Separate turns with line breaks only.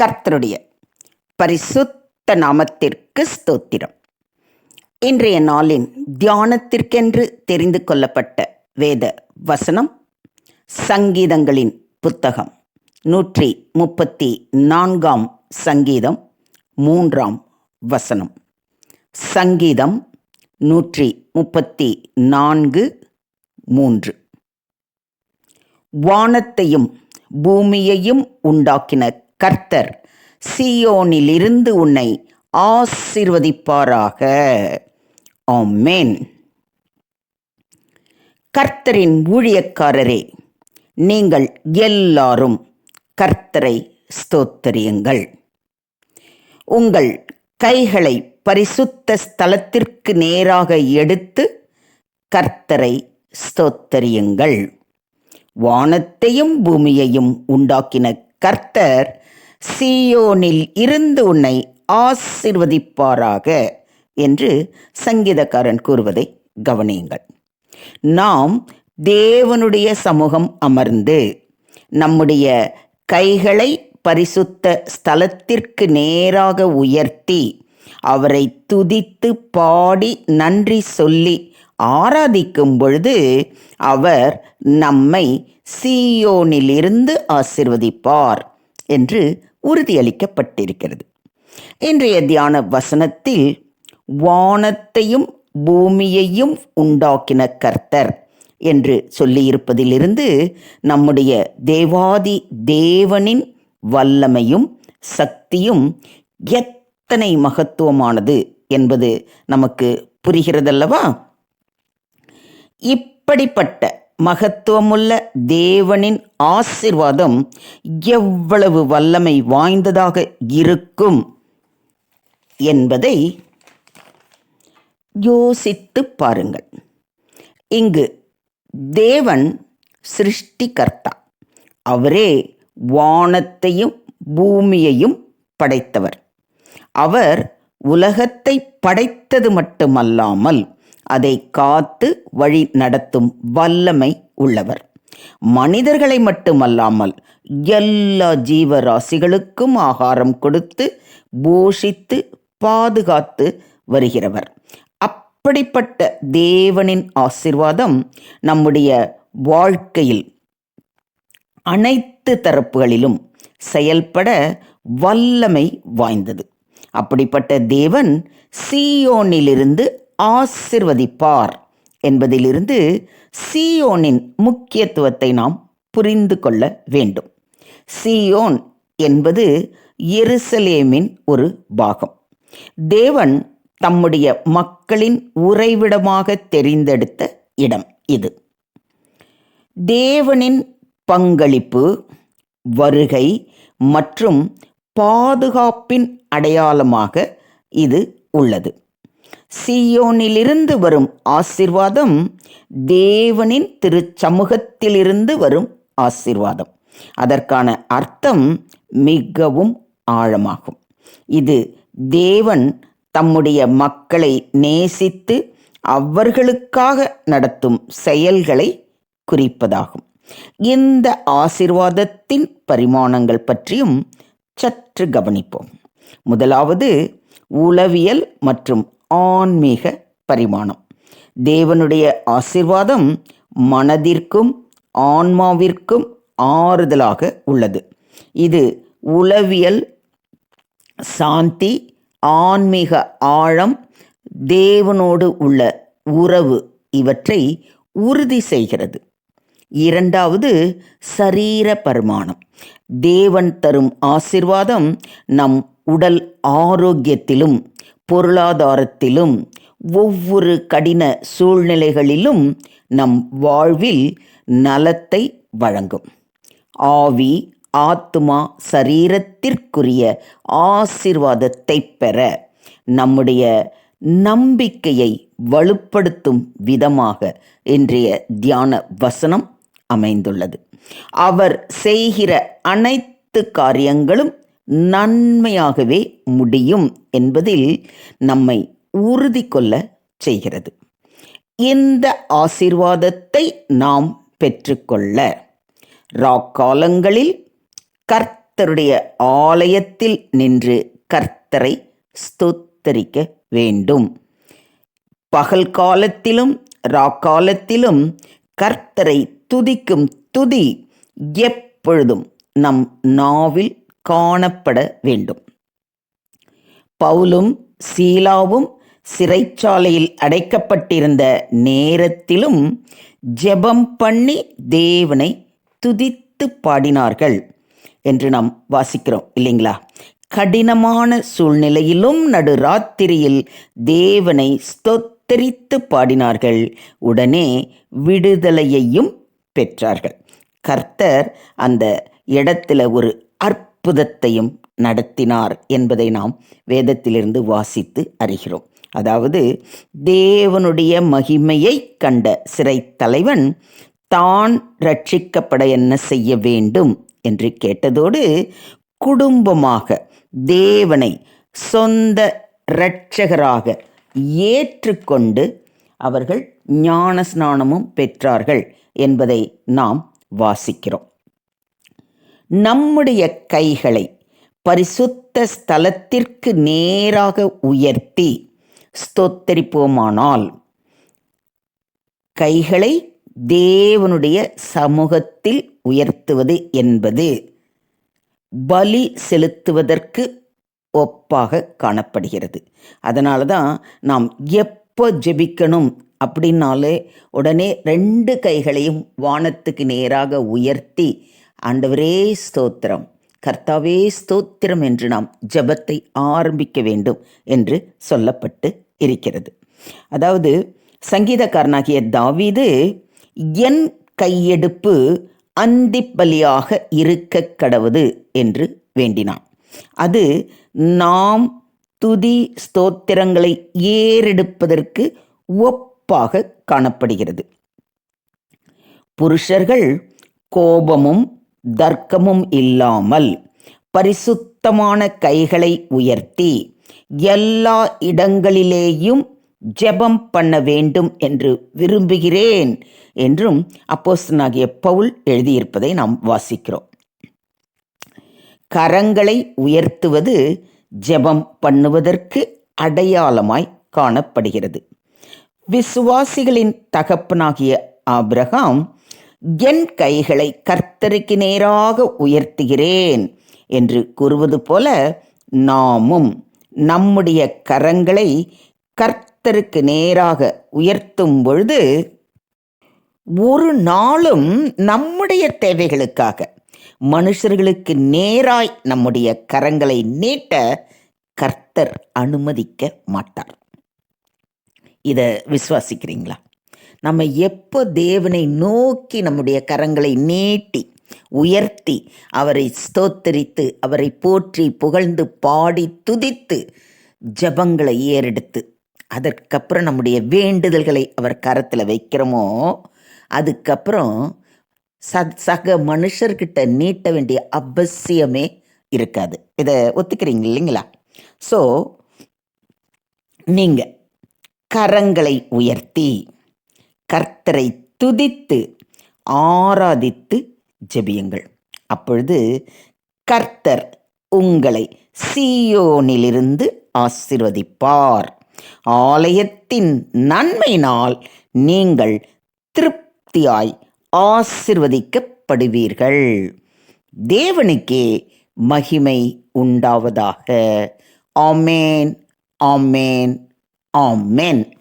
கர்த்தருடைய பரிசுத்த நாமத்திற்கு ஸ்தோத்திரம். இன்றைய நாளின் தியானத்திற்கென்று தெரிந்து கொள்ளப்பட்ட வேத வசனம் சங்கீதங்களின் புத்தகம் நூற்றி முப்பத்தி நான்காம் சங்கீதம் மூன்றாம் வசனம். சங்கீதம் நூற்றி முப்பத்தி நான்கு மூன்று. வானத்தையும் பூமியையும் உண்டாக்கின கர்த்தர் சியோனிலிருந்து உன்னை ஆசிர்வதிப்பாராக. ஆமேன். கர்த்தரின் ஊழியக்காரரே நீங்கள் எல்லாரும் கர்த்தரை ஸ்தோத்தரியுங்கள். உங்கள் கைகளை பரிசுத்த ஸ்தலத்திற்கு நேராக எடுத்து கர்த்தரை ஸ்தோத்தரியுங்கள். வானத்தையும் பூமியையும் உண்டாக்கின கர்த்தர் சீயோனில் இருந்து உன்னை ஆசிர்வதிப்பாராக என்று சங்கீதக்காரன் கூறுவதை கவனியுங்கள். நாம் தேவனுடைய சமூகம் அமர்ந்து நம்முடைய கைகளை பரிசுத்த ஸ்தலத்திற்கு நேராக உயர்த்தி அவரை துதித்து பாடி நன்றி சொல்லி ஆராதிக்கும் பொழுது அவர் நம்மை சீயோனிலிருந்து ஆசிர்வதிப்பார் என்று உறுதியளிக்கப்பட்டிருக்கிறது. இன்றைய தியான வசனத்தில் வானத்தையும் பூமியையும் உண்டாக்கின கர்த்தர் என்று சொல்லியிருப்பதிலிருந்து நம்முடைய தேவாதி தேவனின் வல்லமையும் சக்தியும் எத்தனை மகத்துவமானது என்பது நமக்கு புரிகிறதல்லவா? இப்படிப்பட்ட மகத்துவமுள்ள தேவனின் ஆசிர்வாதம் எவ்வளவு வல்லமை வாய்ந்ததாக இருக்கும் என்பதை யோசித்து பாருங்கள். இங்கு தேவன் சிருஷ்டிகர்த்தா. அவரே வானத்தையும் பூமியையும் படைத்தவர். அவர் உலகத்தை படைத்தது மட்டுமல்லாமல் அதை காத்து வழி நடத்தும் வல்லமை உள்ளவர். மனிதர்களை மட்டுமல்லாமல் எல்லா ஜீவராசிகளுக்கும் ஆகாரம் கொடுத்து போஷித்து பாதுகாத்து வருகிறவர். அப்படிப்பட்ட தேவனின் ஆசிர்வாதம் நம்முடைய வாழ்க்கையில் அனைத்து தரப்புகளிலும் செயல்பட வல்லமை வாய்ந்தது. அப்படிப்பட்ட தேவன் சீயோனிலிருந்து ஆசிர்வதிப்பார் என்பதிலிருந்து சியோனின் முக்கியத்துவத்தை நாம் புரிந்து கொள்ள வேண்டும். சியோன் என்பது எருசலேமின் ஒரு பாகம். தேவன் தம்முடைய மக்களின் உறைவிடமாக தெரிந்தெடுத்த இடம் இது. தேவனின் பங்களிப்பு வருகை மற்றும் பாதுகாப்பின் அடையாளமாக இது உள்ளது. சியோனிலிருந்து வரும் ஆசிர்வாதம் தேவனின் திருச்சமூகத்திலிருந்து வரும் ஆசிர்வாதம். அதற்கான அர்த்தம் மிகவும் ஆழமாகும். இது தேவன் தம்முடைய மக்களை நேசித்து அவர்களுக்காக நடத்தும் செயல்களை குறிப்பதாகும். இந்த ஆசிர்வாதத்தின் பரிமாணங்கள் பற்றியும் சற்று கவனிப்போம். முதலாவது உளவியல் மற்றும் ஆன்மீக பரிமாணம். தேவனுடைய ஆசிர்வாதம் மனதிற்கும் ஆன்மாவிற்கும் ஆறுதலாக உள்ளது. இது உளவியல் சாந்தி ஆன்மீக ஆழம் தேவனோடு உள்ள உறவு இவற்றை உறுதி செய்கிறது. இரண்டாவது சரீர பரிமாணம். தேவன் தரும் ஆசிர்வாதம் நம் உடல் ஆரோக்கியத்திலும் பொருளாதாரத்திலும் ஒவ்வொரு கடின சூழ்நிலைகளிலும் நம் வாழ்வில் நலத்தை வழங்கும். ஆவி ஆத்மா சரீரத்திற்குரிய ஆசிர்வாதத்தை பெற நம்முடைய நம்பிக்கையை வலுப்படுத்தும் விதமாக இன்றைய தியான வசனம் அமைந்துள்ளது. அவர் செய்கிற அனைத்து காரியங்களும் நன்மையாகவே முடியும் என்பதில் நம்மை உறுதி கொள்ள செய்கிறது. இந்த ஆசீர்வாதத்தை நாம் பெற்றுக்கொள்ள ராக்காலங்களில் கர்த்தருடைய ஆலயத்தில் நின்று கர்த்தரை ஸ்தோத்தரிக்க வேண்டும். பகல் காலத்திலும் ராக்காலத்திலும் கர்த்தரை துதிக்கும் துதி எப்பொழுதும் நம் நாவில் காணப்பட வேண்டும். பவுலும் சீலாவும் சிறைச்சாலையில் அடைக்கப்பட்டிருந்த நேரத்திலும் ஜெபம் பண்ணி தேவனை துதித்து பாடினார்கள் என்று நாம் வாசிக்கிறோம் இல்லைங்களா? கடினமான சூழ்நிலையிலும் நடுராத்திரியில் தேவனை ஸ்தோத்தரித்து பாடினார்கள். உடனே விடுதலையையும் பெற்றார்கள். கர்த்தர் அந்த இடத்துல ஒரு அற்ப அற்புதத்தையும் நடத்தினார் என்பதை நாம் வேதத்திலிருந்து வாசித்து அறிகிறோம். அதாவது தேவனுடைய மகிமையை கண்ட சிறை தலைவன் தான் ரட்சிக்கப்பட என்ன செய்ய வேண்டும் என்று கேட்டதோடு குடும்பமாக தேவனை சொந்த இரட்சகராக ஏற்றுக்கொண்டு அவர்கள் ஞான ஸ்நானமும் பெற்றார்கள் என்பதை நாம் வாசிக்கிறோம். நம்முடைய கைகளை பரிசுத்த ஸ்தலத்திற்கு நேராக உயர்த்தி ஸ்தோத்தரிப்போமானால் கைகளை தேவனுடைய சமூகத்தில் உயர்த்துவது என்பது பலி செலுத்துவதற்கு ஒப்பாக காணப்படுகிறது. அதனால தான் நாம் எப்போ ஜெபிக்கணும் அப்படின்னாலே உடனே ரெண்டு கைகளையும் வானத்துக்கு நேராக உயர்த்தி ஆண்டவரே ஸ்தோத்திரம். கர்த்தாவே ஸ்தோத்திரம் என்று நாம் ஜெபத்தை ஆரம்பிக்க வேண்டும் என்று சொல்லப்பட்டு இருக்கிறது. அதாவது சங்கீதக்காரனாகிய தாவீது என் கையெடுப்பு அந்திப்பலியாக இருக்க கடவுது என்று வேண்டினான். அது நாம் துதி ஸ்தோத்திரங்களை ஏறெடுப்பதற்கு ஒப்பாக காணப்படுகிறது. புருஷர்கள் கோபமும் தர்க்கமும் இல்லாமல் பரிசுத்தமான கைகளை உயர்த்தி எல்லா இடங்களிலேயும் ஜெபம் பண்ண வேண்டும் என்று விரும்புகிறேன் என்றும் அப்போஸ்தனாகிய பவுல் எழுதியிருப்பதை நாம் வாசிக்கிறோம். கரங்களை உயர்த்துவது ஜெபம் பண்ணுவதற்கு அடையாளமாய் காணப்படுகிறது. விசுவாசிகளின் தகப்பனாகிய ஆபிரகாம் என் கைகளை கர்த்தருக்கு நேராக உயர்த்துகிறேன் என்று கூறுவது போல நாமும் நம்முடைய கரங்களை கர்த்தருக்கு நேராக உயர்த்தும் பொழுது ஒரு நாளும் நம்முடைய தேவைகளுக்காக மனுஷர்களுக்கு நேராய் நம்முடைய கரங்களை நீட்ட கர்த்தர் அனுமதிக்க மாட்டார். இதை விசுவாசிக்கிறீங்களா? நம்ம எப்போ தேவனை நோக்கி நம்முடைய கரங்களை நீட்டி உயர்த்தி அவரை ஸ்தோத்தரித்து அவரை போற்றி புகழ்ந்து பாடி துதித்து ஜபங்களை ஏறெடுத்து அதற்கப்புறம் நம்முடைய வேண்டுதல்களை அவர் கரத்தில் வைக்கிறோமோ அதுக்கப்புறம் ச சக மனுஷர்கிட்ட நீட்ட வேண்டிய அவசியமே இருக்காது. இதை ஒத்துக்கிறீங்க இல்லைங்களா? ஸோ நீங்கள் கரங்களை உயர்த்தி கர்த்தரை துதித்து ஆராதித்து ஜெபியுங்கள். அப்பொழுது கர்த்தர் உங்களை சீயோனிலிருந்து ஆசிர்வதிப்பார். ஆலயத்தின் நன்மையினால் நீங்கள் திருப்தியாய் ஆசிர்வதிக்கப்படுவீர்கள். தேவனுக்கே மகிமை உண்டாவதாக. ஆமேன் ஆமேன் ஆமேன்.